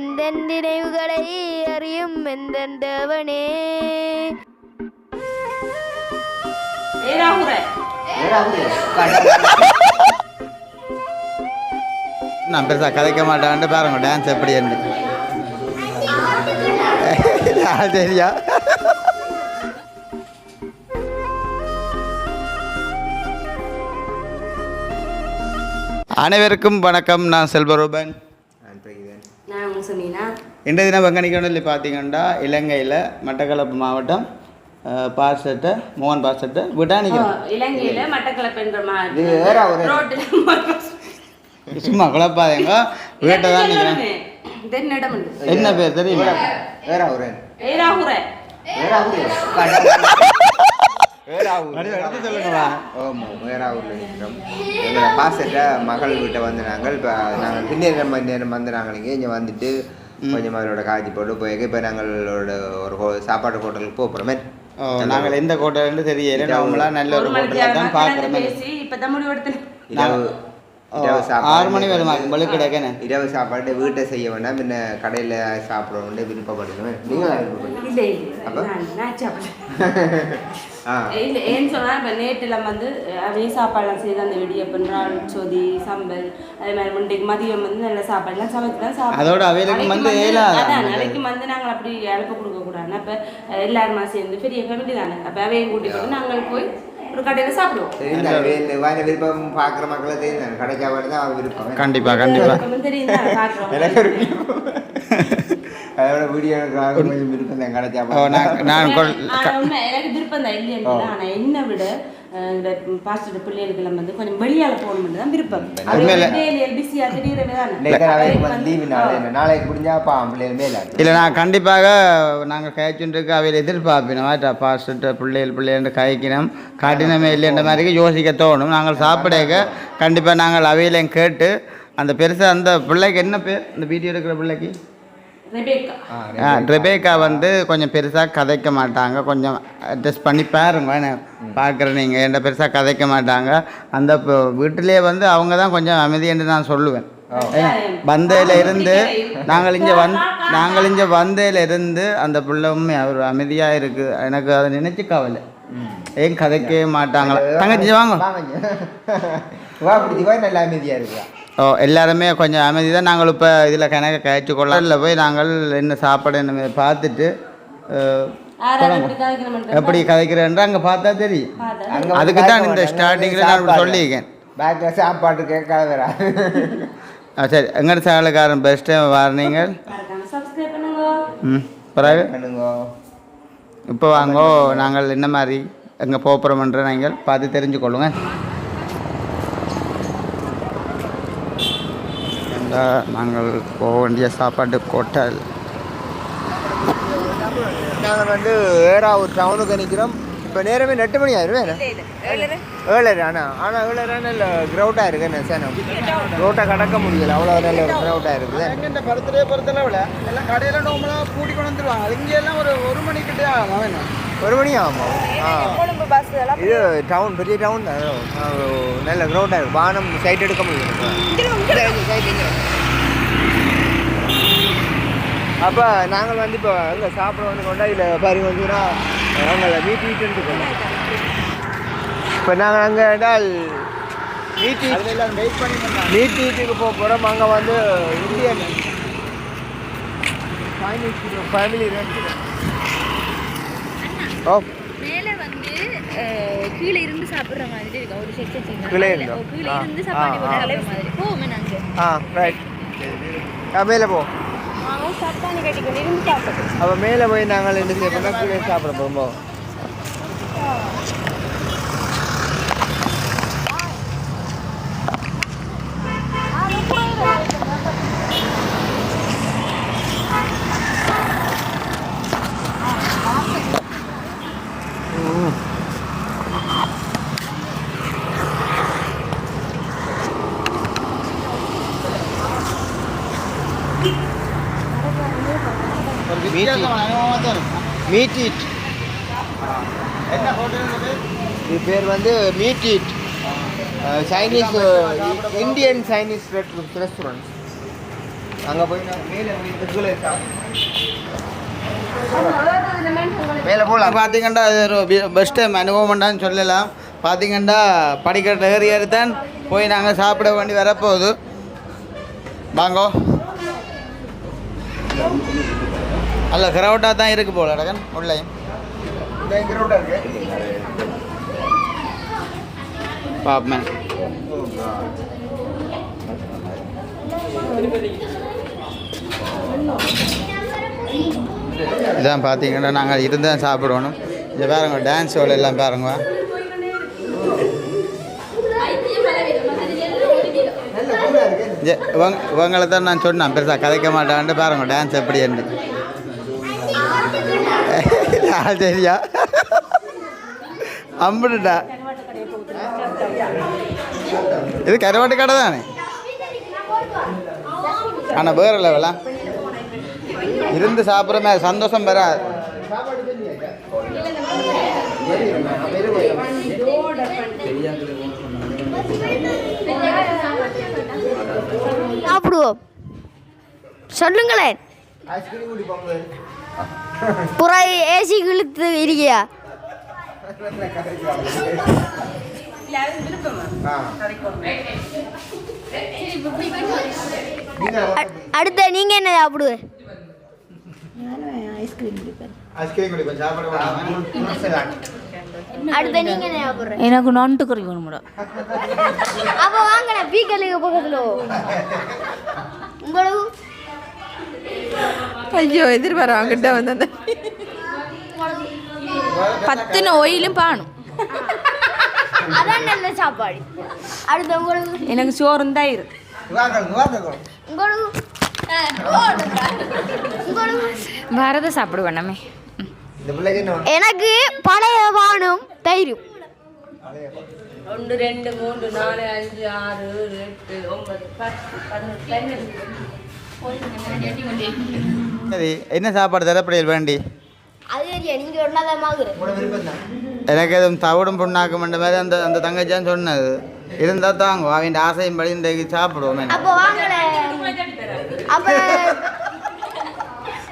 எந்த நினைவுகளை அறியும் எந்த தேவனே நான் பெருசாக கதைக்க மாட்டேன்ட்டு பாருங்க டான்ஸ் எப்படி என்று சரியா அனைவருக்கும் வணக்கம் நான் செல்வரூபன் இன்றைய தினம் வெங்கனிக்கொண்டில் பார்த்தீங்கன்னா இலங்கையில் மட்டக்களப்பு மாவட்டம் பாசட்டை மோகன் பாசட்டை விட்டானிக்கிறோம் இலங்கையில மட்டக்களப்பு வேற ஒரு- சும்மா குழப்பாதீங்க. வீட்டை தான் நிற்கிறேன் என்ன பேர் தெரியுமா? வேற ஒரு ஏராகுரை வேற ஒரு வேற அடுத்து அடுத்து சொல்லுங்களா ஆமாம் வேற ஊரில் நிற்கிறோம் எங்களோட பாசட்ட மகள் வீட்டை வந்து நாங்கள் இப்போ நாங்கள் பின்னேரம் நேரம் வந்து நாங்கள் இங்கே இங்கே வந்துட்டு கொஞ்சம் அவரோட காய்ச்சி போட்டு போய் இப்போ நாங்களோட ஒரு சாப்பாடு ஹோட்டலுக்கு போகிறோமே நாங்கள் எந்த கோட்டைன்னு தெரியல. நார்மலாக நல்ல ஒரு ஹோட்டலில் தான் பார்க்குறோம். முடிவு எடுத்து இரவு சாப்பாடு ஆறு மணி உங்களுக்கு கிடைக்கனே இரவு சாப்பாடு வீட்டை செய்ய வேண்டாம். பின்ன கடையில் சாப்பிடணும்னு விருப்பப்படுகிறோம் நீங்கள் விருப்பப்படுங்க ஏன்னு சொன்னா இப்போ நேற்றுலாம் வந்து அதே சாப்பாடுலாம் செய்து அந்த வெடியப்பன் இறால் சொதி சம்பல் அதே மாதிரி முண்டைக்கு மதியம் வந்து நல்ல சாப்பாடுலாம் சமைச்சு தான் சாப்பிடுவோம். அதோட நாளைக்கு வந்து. அதான் நாளைக்கு வந்து நாங்கள் அப்படி அழைப்பு கொடுக்க கூடாது. அப்போ எல்லாருமா சேர்ந்து பெரிய ஃபேமிலி தானே. அப்போ அவையும் கூட்டி போட்டு நாங்கள் போய் ஒரு கடையில் சாப்பிடுவோம் வேற விருப்பம் பார்க்குற மக்களை தெரியும் கடை சாப்பாடு தான் அவன் விருப்பம் கண்டிப்பாக கண்டிப்பாக அதோட வீடியோ கொஞ்சம் விருப்பம் தான் கடை ஓ சாப்பாடு நான் எனக்கு விருப்பம் தான் இல்லைன்னு ஆனா என்னை விட இந்த பாஸ்டர் பிள்ளைகளுக்கெல்லாம் வந்து கொஞ்சம் வெளியால தான் விருப்பம். நாளைக்கு முடிஞ்சா இல்லை நான் கண்டிப்பாக நாங்கள் கழிச்சுட்டு அவையில் எதிர்பார்ப்பினோம். மாட்டா பாஸ்ட்டு பிள்ளைகள் பிள்ளைகள் கழிக்கணும். காட்டினமே இல்லைன்ற மாதிரி யோசிக்க தோணும். நாங்கள் சாப்பிடக்க கண்டிப்பாக நாங்கள் அவையிலையும் கேட்டு அந்த பெருசாக அந்த பிள்ளைக்கு என்ன பேர் இந்த வீடியோ இருக்கிற பிள்ளைக்கு? ரெபேக்கா. வந்து கொஞ்சம் பெருசாக கதைக்க மாட்டாங்க. கொஞ்சம் அட்ஜஸ்ட் பண்ணி பாருங்க. என்ன பார்க்குற நீங்கள் என்ன பெருசாக கதைக்க மாட்டாங்க. அந்த இப்போ வீட்டிலேயே வந்து அவங்க தான் கொஞ்சம் அமைதி என்று நான் சொல்லுவேன். வந்தையில இருந்து நாங்கள் இங்கே வந் நாங்கள் இங்கே வந்தையில இருந்து அந்த பிள்ளை அவர் அமைதியாக இருக்குது எனக்கு அதை நினைச்சு கவலை. ஏன் கதைக்கவே மாட்டாங்களா? தங்கச்சி வாங்க. வா பிடிச்சி வா நல்ல அமைதியா இருக்கா எல்லாருமே கொஞ்சம் அமைதி தான். நாங்கள் இப்போ இதில் கணக்கு கழிச்சு கொள்ளல போய் நாங்கள் என்ன சாப்பாடு என்ன பார்த்துட்டு எப்படி கதைக்கிறேன்ற அங்கே பார்த்தா தெரியும். அதுக்கு தான் இந்த ஸ்டார்டிங்கில் நான் சொல்லியிருக்கேன். பேக்ல சாப்பாடு கேட்காத வரா ஆ, சரி. எங்கட சேனலுக்காரன் பெஸ்ட்டு பண்ணுங்க. ம் பிறகு? பண்ணுங்க. இப்போ வாங்கோ நாங்கள் என்ன மாதிரி எங்கே போகிறோம்ன்ற நீங்கள் பார்த்து தெரிஞ்சுக்கொள்ளுங்க. இந்த நாங்கள் போக வேண்டிய சாப்பாடு கோட்டல். நாங்கள் வந்து ஏறாவூர் டவுனுக்கு நிற்கிறோம் இப்போ நேரமே எட்டு மணி ஆயிரும் ஏழரை ஆனா ஆனால் ஏழரை நல்ல கிரௌட்டாக இருக்கு என்ன சேனம்? ரோட்டை கடக்க முடியல. அவ்வளோ நல்ல கிரௌட்டாக இருக்குது இந்த பர்த்டே பொறுத்தளவில் எல்லாம் கடையில் நோம்பலாக கூட்டி கொண்டு வந்துருவாங்க. அது இங்கே எல்லாம் ஒரு ஒரு மணிக்கிட்டே ஆகும். வேணும் ஒரு மணி ஆகும்? இது டவுன் பெரிய டவுன் தான். நல்ல கிரௌண்டாக இருக்கு. வானம் சைட் எடுக்க முடியும். அப்போ நாங்கள் வந்து இப்போ எங்கே சாப்பிட வந்து கொண்டா இல்லை பாருங்க வந்துன்னா நாங்கள் மீட் ஈட்டு இருக்கோம் இப்போ நாங்கள் அங்கே என்றால் மீட் ஈட் எல்லாம் வெயிட் பண்ணி மீட் ஈட்டுக்கு போக போகிறோம் அங்கே வந்து இந்தியன் ஃபேமிலி ஓ மேலே வந்து கீழே இருந்து சாப்பிடுற மாதிரி இருக்கு ஒரு செக்ஷன் கீழே இருந்தா? கீழே இருந்து சாப்பாடு. போடுற மாதிரி. போவோமே நாங்க ஆ ரைட் மேலே போ. நாங்கள் சத்தானி கட்டி கொண்டு இருந்து சாப்பிடுறோம் அப்போ மேலே போய் நாங்கள் என்ன செய்ய போனால் கீழே சாப்பிட போகும்போது மீட் ஈட் என்ன ஹோட்டல் இது பேர் வந்து meet eat Chinese Indian Chinese restaurant அங்கே போய் நான் மேலே மேலே போகலாம் பார்த்தீங்கன்னா அது ஒரு பெஸ்ட் டைம் அனுபவம்டான்னு சொல்லலாம். பார்த்தீங்கன்னா படிக்கட்டு ஏறி ஏறி தான் போய் நாங்கள் சாப்பிட வேண்டி வரப்போகுது. வாங்கோ. அல்ல கிரௌட்டாக தான் இருக்கு போல அடகன் உள்ளே பாப்பேன் இதான் பார்த்தீங்கன்னா நாங்கள் இருந்தால் சாப்பிடணும். இங்கே பாருங்க டான்ஸ் ஷோவில் எல்லாம் பாருங்க. இவங்களை தான் நான் சொன்னேன் பெருசாக கதைக்க மாட்டான்ட்டு பாருங்க டான்ஸ் எப்படி என்று சரியா? அம்பிடுடா இது கருவாட்டு கடை தானே? ஆனால் வேற லெவலா இருந்து சாப்பிட்ற மாதிரி சந்தோஷம் பெறாது சாப்பிடுவோம். சொல்லுங்களேன். புற ஏசி இழுத்து இருக்கியா அடுத்த நீங்க என்ன சாப்பிடுவ? வேணாமா? எனக்கு நொண்டு கறி வேணும்டா. அப்ப வாங்க பீக்கலுக்கு பக்கத்துல உங்களுக்கு ஐயோ பாணும் அதான் நல்ல சாப்பாடு அடுத்து உங்களுக்கு எனக்கு சோறும் தயிர் வாங்க, வாங்க. உங்களுக்கு உங்களுக்கு பாரத சாப்பிடுவேன் நம்ம எனக்கு பழைய வானும் தயிரும் ஒன்று ரெண்டு மூன்று நாலு அஞ்சு ஆறு எட்டு ஒன்பது பத்து பன்னெண்டு சரி என்ன சாப்பாடு தரப்படையில் வேண்டி? எனக்கு எதுவும் தவிடும் புண்ணாக்கும் என்ற மாதிரி அந்த அந்த தங்கச்சியான் சொன்னது. இருந்தால் தாங்க அவன் ஆசையும் படி இன்றைக்கு சாப்பிடுவோம்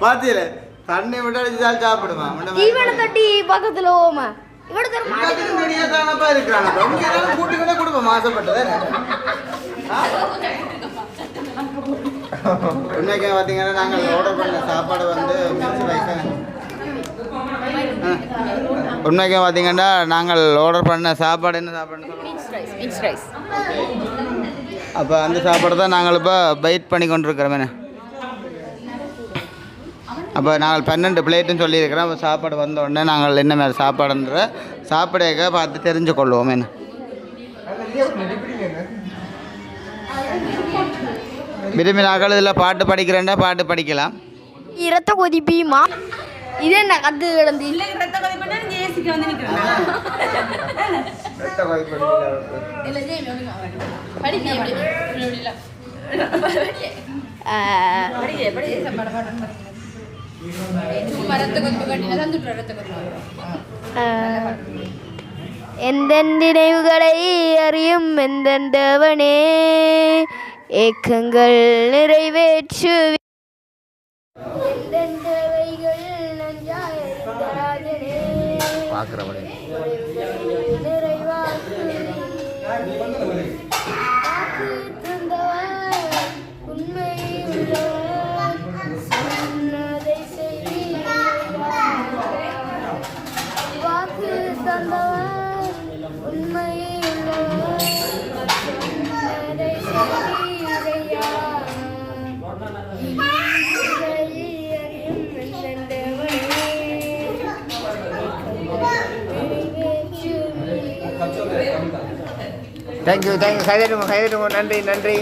பாத்தியில தண்ணி விட்டு அடிச்சுதான் சாப்பிடுமா? தொட்டி பக்கத்துல ஓமா. இவட தர தானப்பா இருக்கிறான்? கூட்டி கூட கொடுப்போம்? மாசப்பட்டது இன்னைக்கு பார்த்தீங்கன்னா நாங்கள் ஆர்டர் பண்ண சாப்பாடு வந்து மிக்ஸ் ரைஸ் உண்மைக்கு பார்த்தீங்கன்னா நாங்கள் ஆர்டர் பண்ண சாப்பாடு என்ன சாப்பாடு அப்போ அந்த சாப்பாடு தான் நாங்கள் இப்போ வெயிட் பண்ணி கொண்டிருக்கிறோம். அப்போ நாங்கள் பன்னெண்டு பிளேட்டுன்னு சொல்லியிருக்கிறோம். அப்போ சாப்பாடு வந்த உடனே நாங்கள் என்ன மாதிரி சாப்பாடுன்ற சாப்பிடையக்க பார்த்து தெரிஞ்சு கொள்வோம் என்ன விரும்பி நாங்கள் இதில் பாட்டு படிக்கிறேன்னா பாட்டு படிக்கலாம். இரத்த கொதிப்பியுமா? இது என்ன கத்து கிடந்து? ரத்த கொதி பண்ணா நீங்க ஏசிக்கு வந்து நிக்கிறேன் எந்த நினைவுகளை அறியும் எந்தவனே ஏக்கங்கள் நிறைவேற்று thank you thank you thank you கைதடுங்க கைதடுங்க நன்றி நன்றி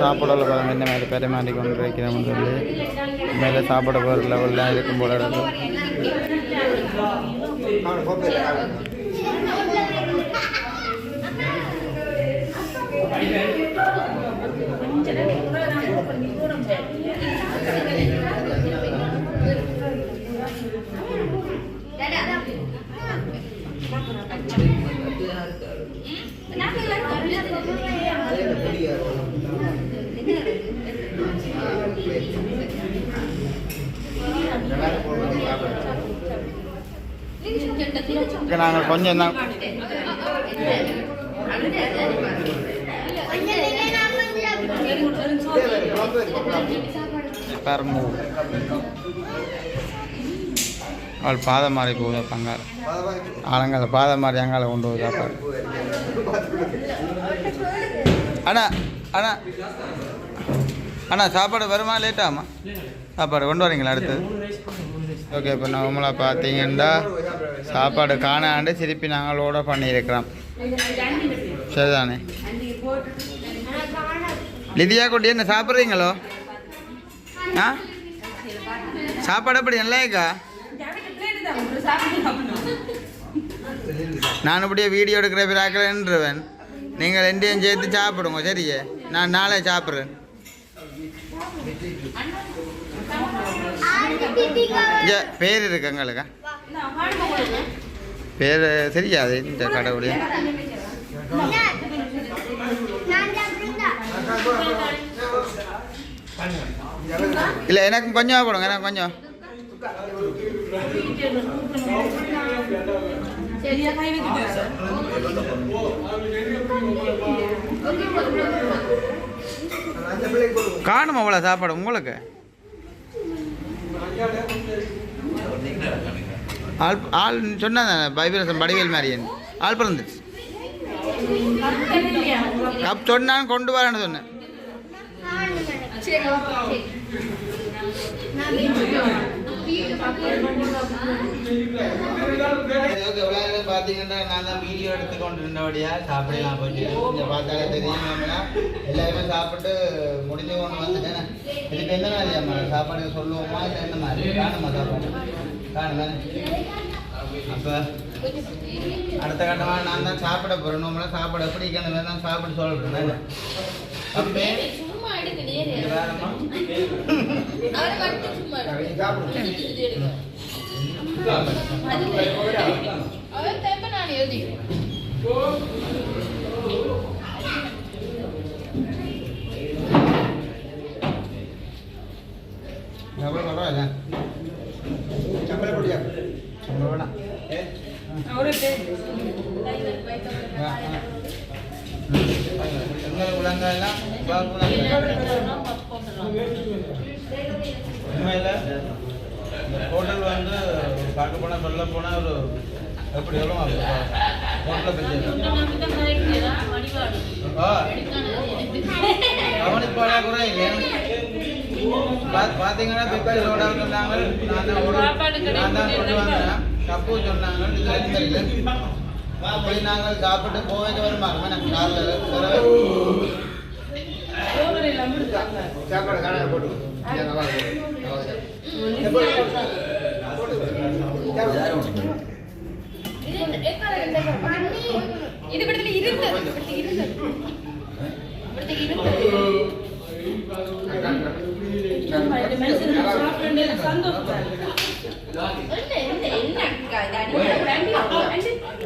சாப்பாடுல பாருங்க இந்த மாதிரி பெருமாறி கொண்டு வைக்கிறோம்னு சொல்லி மேலே சாப்பிட போகிற லெவல்லாம் இருக்கும் போல இருக்கு. நாங்கள் கொஞ்சம் தான். அவள் பாதை மாறி போகுது பங்காள. ஆலங்கால பாதை மாறி அங்கால கொண்டு போகுது சாப்பாடு அண்ணா அண்ணா. அண்ணா சாப்பாடு வருமா லேட்டாமா சாப்பாடு கொண்டு வரீங்களா அடுத்தது ஓகே இப்போ நம்மளை பார்த்தீங்கன்னா சாப்பாடு காணாண்டு திருப்பி நாங்கள் ஆர்டர் பண்ணியிருக்கிறோம். சரிதானே? லிதியா குட்டி என்ன சாப்பிட்றீங்களோ? ஆ? சாப்பாடு எப்படி நல்லாயிருக்கா நான் இப்படியே வீடியோ எடுக்கிற பிறாக்கிறேன்றவன் நீங்கள் ரெண்டையும் சேர்த்து சாப்பிடுங்க சரியே? நான் நாளை சாப்பிட்றேன். பேர் இருக்கு எங்களுக்கா. பேர் தெரியாது இந்த கடவுளே. இல்லை எனக்கு கொஞ்சம் போடுங்க எனக்கு கொஞ்சம். காணும் அவ்வளோ சாப்பாடு உங்களுக்கு? ஆள் ஆள் சொன்னாங்க பைபிரசம் வடிவேல் மாதிரியன் ஆள் பிறந்துச்சு கப் சொன்னான் கொண்டு வரேன்னு சொன்னேன். பார்த்தீங்கன்னா நான் தான் வீடியோ எடுத்து கொண்டு இருந்தபடியா சாப்பிடலாம் போச்சு இங்கே பார்த்தாலே தெரியும் எல்லாருமே சாப்பிட்டு முடிஞ்சு கொண்டு வந்துட்டேன். இதுக்கு என்ன மாதிரி அம்மா சாப்பாடு சொல்லுவோமா? இல்லை என்ன மாதிரி? காணுமா சாப்பாடு? அப்போ அடுத்த கட்டமாக நான் தான் சாப்பிட போகிறேன் நம்மளாம் சாப்பாடு எப்படி இருக்கணும் தான் சாப்பிட சொல்கிறேன் அப்பே சும்மா உண்மையில் இந்த ஹோட்டல் வந்து பார்க்க போனால் சொல்ல போனால் ஒரு எப்படி வரும் ஹோட்டலை பற்றி ஆ கவனிப்பாளா கூட இல்லை பாத்தீங்கன்னா பிப்பர் சோடா சொன்னாங்க நான் தான் நான் தான் கொண்டு வந்தேன். தப்பு சொன்னாங்க அப்படி நாங்கள் சாப்பிட்டு போவேங்க வருமா? எனக்கு காரில் சாப்பாடு காண போட்டு இது படத்துல இருந்து படத்துல இருந்து படத்துல இருந்து என்ன என்ன என்ன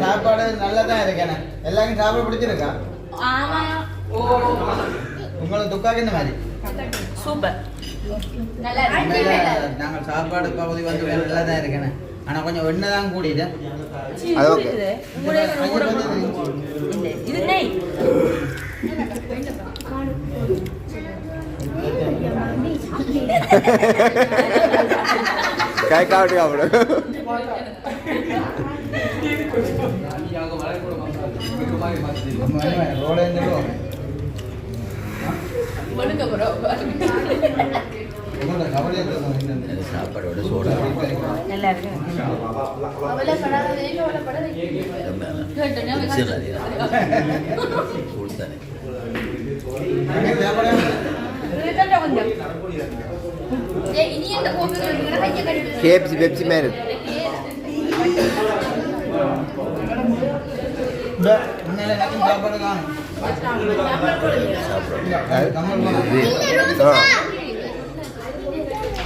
சாப்பாடு நல்லதான் இருக்கேன் எல்லாருக்கும் சாப்பாடு பிடிச்சிருக்கா ஆமா உங்களுக்கு துக்காக்கு இந்த மாதிரி சூப்பர் நாங்கள் சாப்பாடு பகுதி வந்து நல்லா தான் இருக்கேன் ஆனால் கொஞ்சம் எண்ணெய் தான் கூடிது அது ஓகே இது நெய் கை காட்டு சாப்பிடு சாப்பாடோட சோடா நல்லா இருக்கு கொடுத்தானே கேப்சி பெப்சி மாதிரி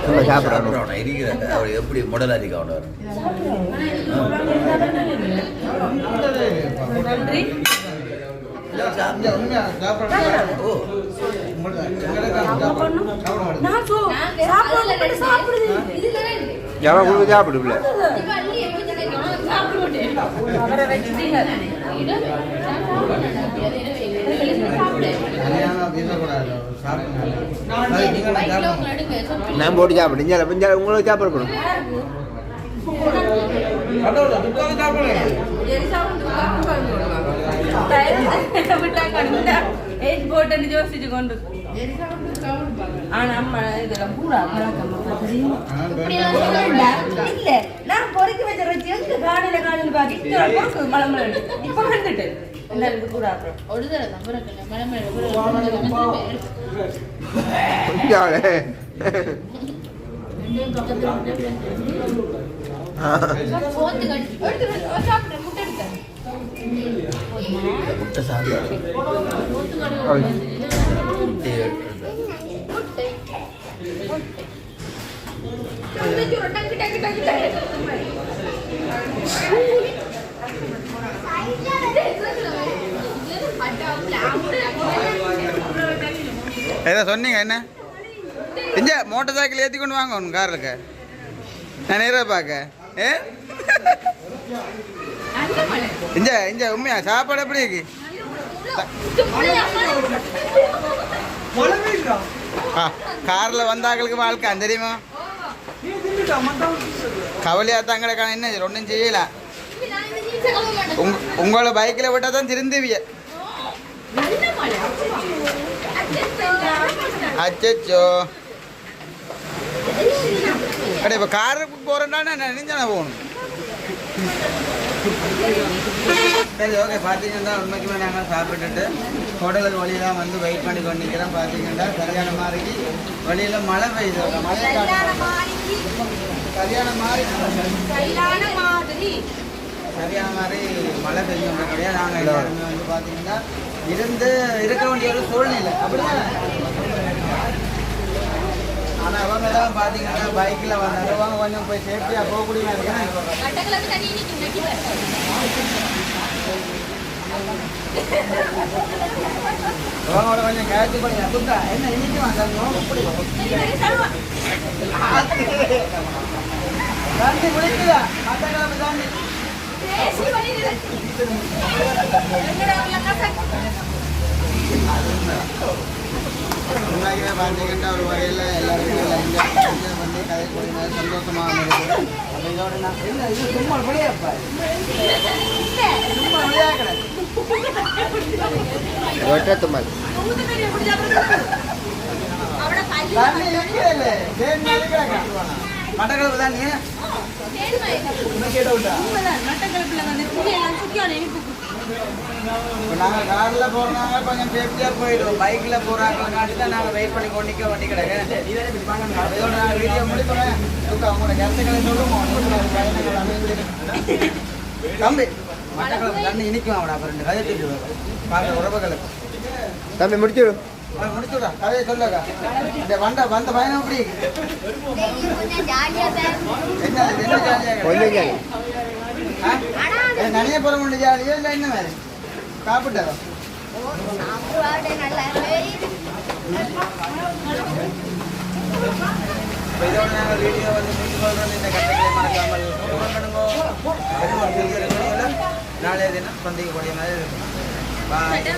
நம்ம சாப்பிடணும் அவனை இருக்கிறாங்க அவர் எப்படி முடல் அதிகம் அவனை. வரும் ஓ. எவன் கொடுத்து சாப்பிடுல நான் போட்டு சாப்பிடுங்க உங்களுக்கு சாப்பிடப்படும் போட்டு யோசிச்சு கொண்டு ஆனா அம்மா இதெல்லாம் பூரா இல்ல. நான் பொறுக்கி வச்ச வச்சு எங்க காலையில காலையில மழை மழை இப்ப வந்துட்டு. போத்து முட்டை எடுத்தேன் ஏதோ சொன்னீங்க என்ன இஞ்ச மோட்டர் சைக்கிள் ஏற்றி கொண்டு வாங்க உன் காருக்கு நான் நேராக பார்க்க ஏ இஞ்ச இஞ்ச உண்மையா சாப்பாடு எப்படி இருக்கு காரில் வந்தாக்களுக்கு வாழ்க்கை தெரியுமா? கவலையாக தாங்களுக்கான என்ன ஒன்றும் செய்யல. உங் உங்களை பைக்கில் விட்டால் தான் திருந்துவிய. அச்சோ அடே இப்போ காருக்கு போகிறேன்னா நான் நினைஞ்சானே போகணும். சரி ஓகே பார்த்தீங்கன்னா உண்மைக்குமே நாங்கள் சாப்பிட்டுட்டு ஹோட்டலுக்கு வழியெல்லாம் வந்து வெயிட் பண்ணி கொண்டு நிற்கிறோம் பார்த்தீங்கன்னா சரியான மாதிரிக்கு வழியில் மழை பெய்யுது. மழை சரியான மாதிரி. சரியான மாதிரி மழை பெய்யுன்றபடியாக நாங்கள் எல்லாருமே வந்து பார்த்தீங்கன்னா இருந்து இருக்க வேண்டிய ஒரு சூழ்நிலை. அப்படிதான். ஆனால் அவங்க தான் பார்த்தீங்கன்னா பைக்கில் வந்தாங்க அவங்க கொஞ்சம் போய் சேஃப்டியாக போகக்கூடிய அவங்களோட கொஞ்சம் கேட்சி பண்ணி புத்தா என்ன இன்னைக்கு வந்தாங்க எப்படி தண்ணி குடிக்குதா மட்டக்கிழமை தண்ணி உண்மையாகவே பார்த்தீங்கன்னா ஒரு வகையில் எல்லாருமே என்ஜாய் கதை சந்தோஷமாக இருக்குது அப்போ இதோட நான் இல்லை இது சும்மா விளையாப்பா சும்மா மட்டக்களப்புல வந்து புகையெல்லாம் இனிப்பு இப்போ நாங்கள் காரில் போகிறனால கொஞ்சம் சேஃப்டியாக போயிடுவோம். பைக்கில் போகிறாங்கனாட்டி தான் நாங்கள் வெயிட் பண்ணி கொண்டு நிற்க வண்டி கிடக்கு. இதோட நாங்கள் வீடியோ முடிப்போம் துக்கா உங்களோட கருத்துக்களை சொல்லுவோம். தம்பி மட்டக்களப்பு தண்ணி இனிக்கும் அவனை அப்புறம் ரெண்டு கதை சொல்லிடுவாங்க பார்க்குற உறவுகளுக்கு. தம்பி முடிச்சுடு அவன் முடிச்சுடா கதையை சொல்லுக்கா இந்த வந்த வந்த பயணம் எப்படி? என்ன என்ன ஜாலியாக நனைய போற முடியும் ஜாலியோ இல்லை என்ன வேறு சாப்பிட்டோ? இதோட நாங்கள் வீடியோ வந்து முடிச்சு கொள்றோம் இந்த நாளைய தினம் சந்திக்கக்கூடிய மாதிரி இருக்கும்